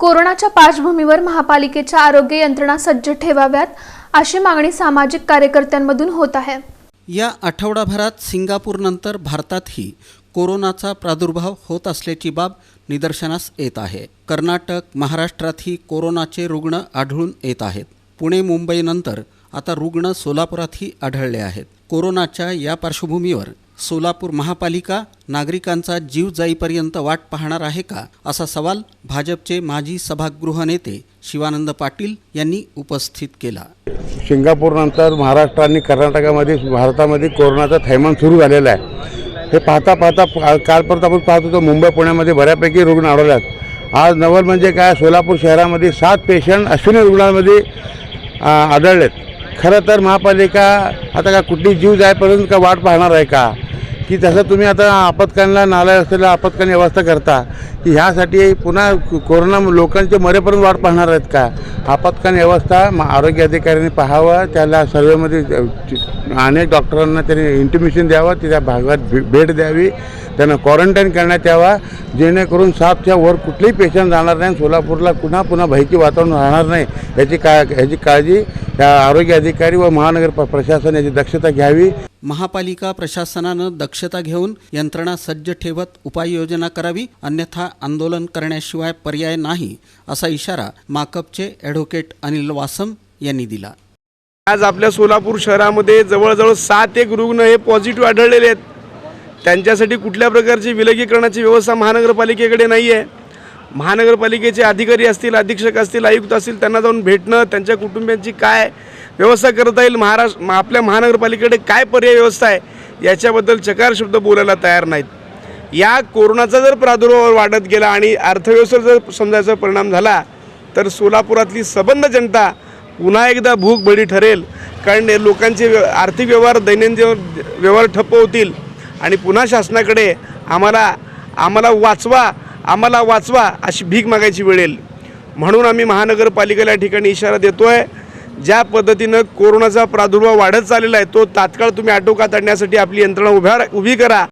कोरोनाच्या पार्श्वभूमीवर महापालिकेच्या आरोग्य यंत्रणा सज्ज ठेवाव्यात अशी मागणी सामाजिक कार्यकर्त्यांमधून होत आहे. या आठवडाभरात सिंगापूरनंतर भारतातही कोरोनाचा प्रादुर्भाव होत असल्याची बाब निदर्शनास येत आहे. कर्नाटक महाराष्ट्रातही कोरोनाचे रुग्ण आढळून येत आहेत. पुणे मुंबईनंतर आता रुग्ण सोलापुरातही आढळले आहेत. कोरोनाच्या या पार्श्वभूमीवर सोलापूर महापालिका नागरिकांचा जीव जाईपर्यंत वाट पाहणार आहे का असा सवाल भाजपचे माजी सभागृह नेते शिवानंद पाटील यांनी उपस्थित केला. सिंगापूरनंतर महाराष्ट्र आणि कर्नाटकामध्ये भारतामध्ये कोरोनाचा थैमान सुरू झालेला आहे. हे पाहता पाहता कालपर्यंत आपण पाहत होतो मुंबई पुण्यामध्ये बऱ्यापैकी रुग्ण आढळल्यात. आज नवल म्हणजे काय? सोलापूर शहरामध्ये सात पेशंट अश्विनी रुग्णांमध्ये आढळलेत. खरं तर महापालिका आता का कुठली जीव जायपर्यंत का वाट पाहणार आहे का? की जसं तुम्ही आता आपत्कालीनला नालाय असलेल्या आपत्कालीन व्यवस्था करता की ह्यासाठी पुन्हा कोरोना लोकांचे मरेपर्यंत वाट पाहणार आहेत का? आपत्कालीन व्यवस्था आरोग्य अधिकाऱ्यांनी पाहावं त्याला सर्वेमध्ये अनेक डॉक्टरांना त्यांनी इंटिमेशन द्यावं त्या भागात भे- भेट द्यावी त्यांना क्वारंटाईन करण्यात यावा जेणेकरून सातच्या वर कुठलेही पेशंट जाणार नाही सोलापूरला पुन्हा पुन्हा भयची वातावरण राहणार नाही याची का याची काळजी या आरोग्य अधिकारी व महानगर प्रशासन याची दक्षता घ्यावी. महापालिका प्रशासनानं दक्षता घेऊन यंत्रणा सज्ज ठेवत उपाययोजना करावी अन्यथा आंदोलन करण्याशिवाय पर्याय नाही असा इशारा माकपचे ॲडव्होकेट अनिल वासम यांनी दिला. आज आपल्या सोलापूर शहरामध्ये जवळजवळ सात एक रुग्ण हे पॉझिटिव्ह आढळलेले आहेत. त्यांच्यासाठी कुठल्या प्रकारची विलगीकरणाची व्यवस्था महानगरपालिकेकडे नाही आहे महानगरपालिकेचे अधिकारी असतील अधीक्षक असतील आयुक्त असतील त्यांना जाऊन भेटणं त्यांच्या कुटुंबियांची काय व्यवस्था करता येईल? महाराष्ट्र आपल्या महानगरपालिकेकडे काय पर्याय व्यवस्था आहे? याच्याबद्दल चकार शब्द बोलायला तयार नाहीत. या कोरोनाचा जर प्रादुर्भाव वाढत गेला आणि अर्थव्यवस्थेवर जर समजायचा परिणाम झाला तर सोलापुरातली सबंध जनता पुन्हा एकदा भूक बळी ठरेल. कारण लोकांचे व्य- आर्थिक व्यवहार दैनंदिन व्यवहार ठप्प होतील. आणि पुन्हा शासनाकडे आम्हाला आम्हाला वाचवा आम्हाला वाचवा अशी भीक मागायची वेळ येईल. म्हणून आम्ही महानगरपालिकेला या ठिकाणी इशारा देतो आहे ज्या पद्धतीनं कोरोनाचा प्रादुर्भाव वाढत चाललेला आहे तो तात्काळ तुम्ही आटोकात आणण्यासाठी आपली यंत्रणा उभ्या उभी करा.